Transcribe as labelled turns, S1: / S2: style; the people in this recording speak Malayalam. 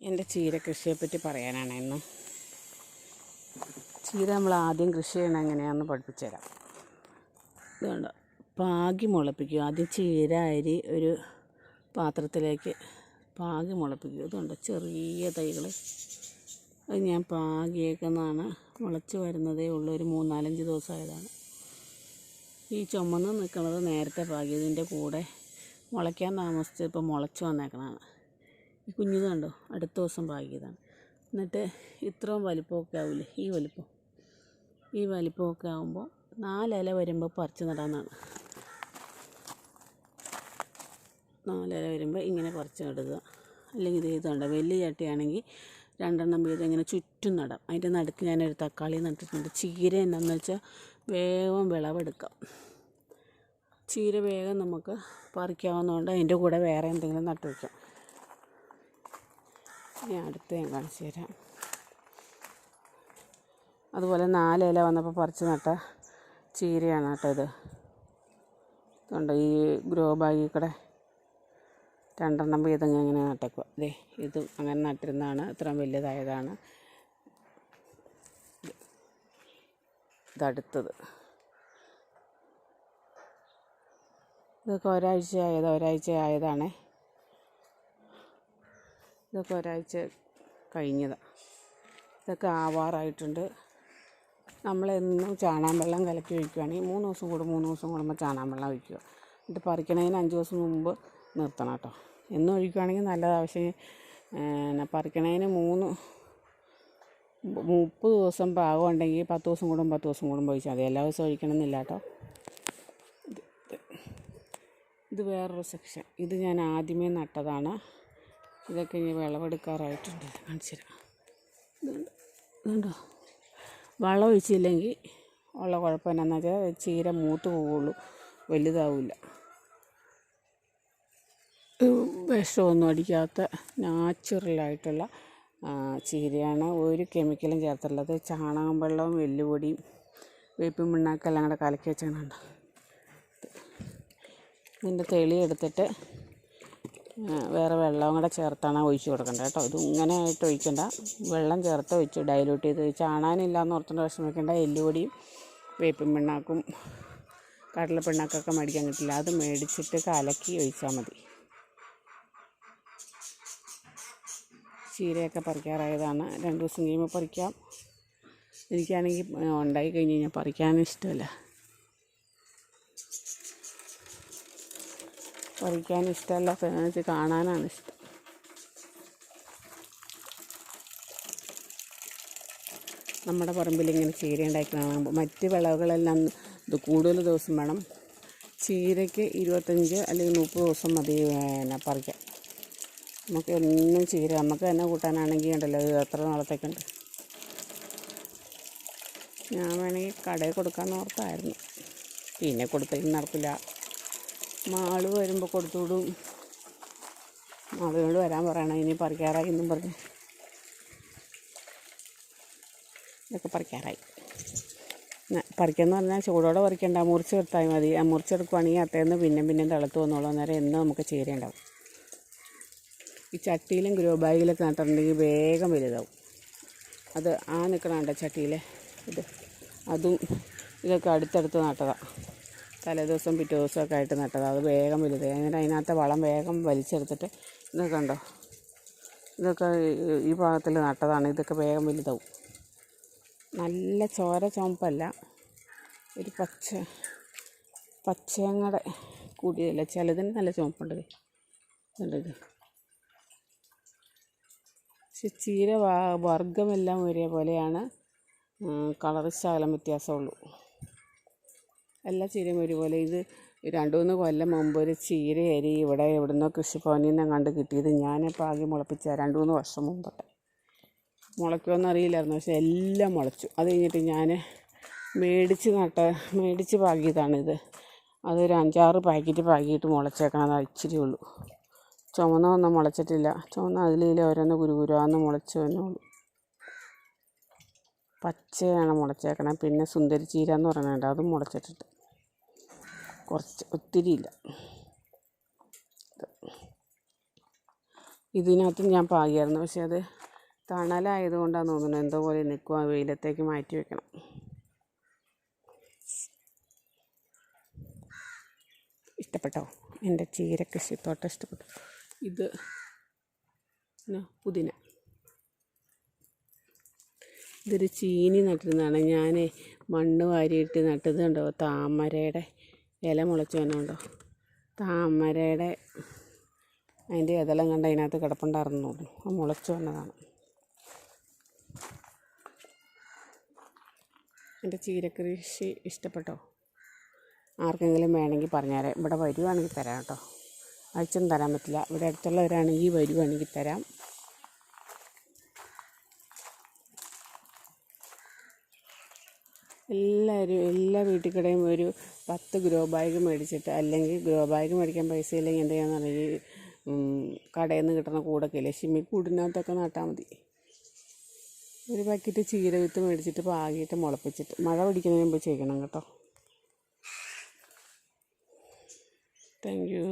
S1: എന്റെ ചീര കൃഷിയെപ്പറ്റി പറയാനാണ് ഇന്ന്. ചീര നമ്മൾ ആദ്യം കൃഷി ചെയ്യണം എങ്ങനെയാണെന്ന് പഠിപ്പിച്ചു തരാം ഇതുകൊണ്ട് പാകി മുളപ്പിക്കുക. ആദ്യം ചീര അരി ഒരു പാത്രത്തിലേക്ക് പാകി മുളപ്പിക്കുക. അതുകൊണ്ട് ചെറിയ തൈകൾ. അത് ഞാൻ പാകിയേക്കുന്നതാണ്. മുളച്ച് വരുന്നതേ ഉള്ളൂ. ഒരു മൂന്നാലഞ്ച് ദിവസമായതാണ്. ഈ ചുമന്ന് നിൽക്കുന്നത് നേരത്തെ പാകിയതിന്റെ കൂടെ മുളയ്ക്കാൻ താമസിച്ച് ഇപ്പോൾ മുളച്ച് വന്നേക്കണതാണ്. ഈ കുഞ്ഞിത് കണ്ടോ? അടുത്ത ദിവസം പാകിയതാണ് എന്നിട്ട് ഇത്രയും വലിപ്പമൊക്കെ ആവില്ലേ ഈ വലിപ്പം. ഈ വലിപ്പമൊക്കെ ആകുമ്പോൾ നാലില വരുമ്പോൾ പറിച്ച് നടാമെന്നാണ് നാലില വരുമ്പോൾ ഇങ്ങനെ പറിച്ച് നടുക. അല്ലെങ്കിൽ ഇത് ഇതുണ്ട് വലിയ ചട്ടിയാണെങ്കിൽ രണ്ടെണ്ണം വീതം ഇങ്ങനെ ചുറ്റും നടാം. അതിന്റെ നടുക്ക് ഞാനൊരു തക്കാളി നട്ടിട്ടുണ്ട്. ചീര എന്നാന്ന് വെച്ചാൽ വേഗം വിളവെടുക്കാം. ചീര വേഗം നമുക്ക് പറിക്കാവുന്നതുകൊണ്ട് അതിന്റെ കൂടെ വേറെ എന്തെങ്കിലും നട്ടു വയ്ക്കാം ഞാൻ അടുത്ത് ഞാൻ കാണിച്ചു തരാം. അതുപോലെ നാലില വന്നപ്പോൾ പറിച്ച് നട്ട ചീരയാണ് കേട്ടോ ഇത് ഇതുണ്ട് ഈ ഗ്രോ ബാഗിൽ കൂടെ രണ്ടെണ്ണം വീതം ഇങ്ങനെ നട്ടേക്കുക അതെ ഇത് അങ്ങനെ നട്ടിരുന്നതാണ്. ഇത്രയും വലിയതായതാണ് ഇതടുത്തത് ഇതൊക്കെ ഒരാഴ്ച ആയത് ഒരാഴ്ച ആയതാണേ. ഇതൊക്കെ ഒരാഴ്ച കഴിഞ്ഞതാണ് ഇതൊക്കെ ആവാറായിട്ടുണ്ട്. നമ്മളെന്നും ചാണാൻ വെള്ളം കലക്കി ഒഴിക്കുകയാണെങ്കിൽ മൂന്ന് ദിവസം കൂടെ മൂന്ന് ദിവസം കൂടുമ്പോൾ ചാണാൻ വെള്ളം ഒഴിക്കുക. എന്നിട്ട് പറിക്കണതിന് അഞ്ച് ദിവസം മുമ്പ് നിർത്തണം കേട്ടോ. എന്നും ഒഴിക്കുകയാണെങ്കിൽ നല്ലതാണ് പക്ഷേ പിന്നെ പറിക്കണതിന് മൂന്ന് മുപ്പത് ദിവസം പാകമുണ്ടെങ്കിൽ പത്ത് ദിവസം കൂടും പത്ത് ദിവസം കൂടുമ്പോൾ ഒഴിച്ചാൽ മതി. എല്ലാ ദിവസവും ഒഴിക്കണമെന്നില്ല കേട്ടോ. ഇത് വേറൊരു സെക്ഷൻ. ഇത് ഞാൻ ആദ്യമേ നട്ടതാണ്. ഇതൊക്കെ ഇനി വിളവെടുക്കാറായിട്ടുണ്ട്. കാണിച്ചു തരാം ഇതുണ്ട്. വളം ഒഴിച്ചില്ലെങ്കിൽ ഉള്ള കുഴപ്പം എന്നാന്ന് വെച്ചാൽ ചീര മൂത്ത് പോവുള്ളൂ. വലുതാവില്ല. വിഷമൊന്നും അടിക്കാത്ത നാച്ചുറലായിട്ടുള്ള ചീരയാണ്. ഒരു കെമിക്കലും ചേർത്തുള്ളത് ചാണകം വെള്ളവും എല്ലുപൊടിയും വേപ്പിൻ പിണ്ണാക്കെല്ലാം കൂടെ കലക്കി വെച്ചാണ് ഇതിന്റെ തെളി എടുത്തിട്ട് വേറെ വെള്ളവും കൂടെ ചേർത്താണ് ഒഴിച്ച് കൊടുക്കേണ്ടത് കേട്ടോ. ഇത് ഇങ്ങനെ ആയിട്ട് ഒഴിക്കണ്ട. വെള്ളം ചേർത്ത് ഒഴിച്ച് ഡൈലൂട്ട് ചെയ്ത് ചാണാനില്ല എന്ന് ഓർത്തുകൊണ്ട് വിഷമിക്കേണ്ട എല്ലുപൊടിയും വേപ്പിൻ പിണ്ണാക്കും കടല പിണ്ണാക്കൊക്കെ മേടിക്കാൻ കിട്ടില്ല. അത് മേടിച്ചിട്ട് കലക്കി ഒഴിച്ചാൽ മതി. ചീരയൊക്കെ പറിക്കാറായതാണ്. രണ്ട് ദിവസം കഴിയുമ്പോൾ പറിക്കാം. എനിക്കാണെങ്കിൽ ഉണ്ടായി കഴിഞ്ഞ് കഴിഞ്ഞാൽ പറിക്കാനും ഇഷ്ടമല്ല. പറിക്കാൻ ഇഷ്ടമല്ല ഫാൻസ് കാണാനാണ് ഇഷ്ടം നമ്മുടെ പറമ്പിൽ ഇങ്ങനെ ചീര ഉണ്ടാക്കി മറ്റ് വിളവുകളെല്ലാം ഇത് കൂടുതൽ ദിവസം വേണം. ചീരയ്ക്ക് ഇരുപത്തഞ്ച് അല്ലെങ്കിൽ മുപ്പത് ദിവസം മതി പിന്നെ പറിക്കാം നമുക്ക് എന്നും ചീര നമുക്ക് തന്നെ കൂട്ടാനാണെങ്കിൽ ഉണ്ടല്ലോ ഇത് എത്ര നാളത്തേക്കുണ്ട്? ഞാൻ വേണമെങ്കിൽ കടയിൽ കൊടുക്കാമെന്ന് ഓർത്തായിരുന്നു. പിന്നെ കൊടുത്തേക്കും നടക്കില്ല. മാൾ വരുമ്പോൾ കൊടുത്തുവിടും. മാളിനോട് വരാൻ പറയണം. ഇനി പറിക്കാറായി എന്നും പറഞ്ഞു. ഇതൊക്കെ പറിക്കാറായി. പറിക്കാന്ന് പറഞ്ഞാൽ ചൂടോടെ പറിക്കണ്ട. മുറിച്ച് എടുത്താൽ മതി. മുറിച്ചെടുക്കുവാണെങ്കിൽ അത്തേന്ന് പിന്നെ പിന്നെ തിളത്ത് വന്നോളൂ. അന്നേരം എന്നും നമുക്ക് ചേരേണ്ടാവും. ഈ ചട്ടിയിലും ഗ്രോ ബാഗിലൊക്കെ നട്ടിട്ടുണ്ടെങ്കിൽ വേഗം വലുതാവും. അത് ആ നിൽക്കണ ചട്ടിയിൽ ഇത്. അതും ഇതൊക്കെ അടുത്തടുത്ത് നട്ടതാണ് തലേദിവസം പിറ്റേ ദിവസമൊക്കെ ആയിട്ട് നട്ടത്. അത് വേഗം വലുത്. എന്നിട്ട് അതിനകത്തെ വളം വേഗം വലിച്ചെടുത്തിട്ട് ഇതൊക്കെ ഉണ്ടോ ഇതൊക്കെ ഈ ഭാഗത്തിൽ നട്ടതാണ്. ഇതൊക്കെ വേഗം വലുതാവും. നല്ല ചോര ചുമപ്പല്ല. ഒരു പച്ച പച്ചങ്ങടെ കൂടിയല്ല ചിലതിന് നല്ല ചുമപ്പുണ്ട്. ഇതുണ്ട് ഇത്? പക്ഷെ ചീര വർഗമെല്ലാം ഒരേപോലെയാണ്. കളർ ശകലം വ്യത്യാസമുള്ളൂ. എല്ലാ ചീരയും ഒരുപോലെ. ഇത് രണ്ട് മൂന്ന് കൊല്ലം മുമ്പ് ഒരു ചീര അരി ഇവിടെ എവിടുന്നോ കൃഷിഭവനിൽ കണ്ട് കിട്ടിയത് ഞാനിപ്പോൾ ആകെ മുളപ്പിച്ച രണ്ട് മൂന്ന് വർഷം മുമ്പൊക്കെ മുളയ്ക്കുമെന്ന് അറിയില്ലായിരുന്നു പക്ഷെ എല്ലാം മുളച്ചു. അത് കഴിഞ്ഞിട്ട് ഞാൻ മേടിച്ച് നട്ട മേടിച്ച് പാകിയതാണിത്. അതൊരു അഞ്ചാറ് പാക്കറ്റ് പാകിയിട്ട് മുളച്ചേക്കണം അത് ഇച്ചിരി ഉള്ളൂ. ചുമന്ന ഒന്നും മുളച്ചിട്ടില്ല. ചുമന്ന അതിലെ ഓരോന്ന് കുരുകുരാന്ന് മുളച്ചു വന്നുള്ളൂ പച്ചയാണ് മുളച്ചേക്കണം. പിന്നെ സുന്ദരി ചീര എന്ന് പറയുന്നുണ്ട് അതും മുളച്ചിട്ടിട്ട്. കുറച്ച് ഒത്തിരി ഇല്ല. ഇതിനകത്തും ഞാൻ പാകിയായിരുന്നു. പക്ഷേ അത് തണലായതുകൊണ്ടാണ് തോന്നുന്നത് എന്തോ പോലെ നിൽക്കുക വെയിലത്തേക്ക് മാറ്റി വെക്കണം. ഇഷ്ടപ്പെട്ടോ? എന്റെ ചീര കൃഷിത്തോട്ടം ഇഷ്ടപ്പെട്ടു. ഇത് പുതിന. ഇതൊരു ചീനി നട്ടിരുന്നതാണ്. ഞാൻ മണ്ണ് വാരിയിട്ട് നട്ടത് കണ്ടോ? താമരയുടെ ഇല മുളച്ചു വന്നുണ്ടോ താമരയുടെ അതിന്റെ ഇതെല്ലാം കണ്ട് അതിനകത്ത് കിടപ്പുണ്ടായിരുന്നു. ആ മുളച്ച് വന്നതാണ്. എന്റെ ചീരകൃഷി ഇഷ്ടപ്പെട്ടോ? ആർക്കെങ്കിലും വേണമെങ്കിൽ പറഞ്ഞുതരാം. ഇവിടെ വരുവാണെങ്കിൽ തരാം കേട്ടോ. അയച്ചൊന്നും തരാൻ പറ്റില്ല. ഇവിടെ അടുത്തുള്ളവരാണെങ്കിൽ വരുവാണെങ്കിൽ തരാം. എല്ലാവരും എല്ലാ വീട്ടിൽ കടയും ഒരു പത്ത് ഗ്രോ ബാഗ് മേടിച്ചിട്ട് അല്ലെങ്കിൽ ഗ്രോ ബാഗ് മേടിക്കാൻ പൈസ ഇല്ലെങ്കിൽ എന്ത് ചെയ്യാന്ന് പറഞ്ഞാൽ ഈ കടയിൽ നിന്ന് കിട്ടുന്ന കൂടൊക്കെ ഇല്ലേ ഷിമ്മി കൂടിനകത്തൊക്കെ നട്ടാൽ മതി. ഒരു പാക്കറ്റ് ചീര വിത്ത് മേടിച്ചിട്ട് പാകിയിട്ട് മുളപ്പിച്ചിട്ട് മഴ പിടിക്കുന്നതിന് മുമ്പ് ചെയ്യണം കേട്ടോ. Thank you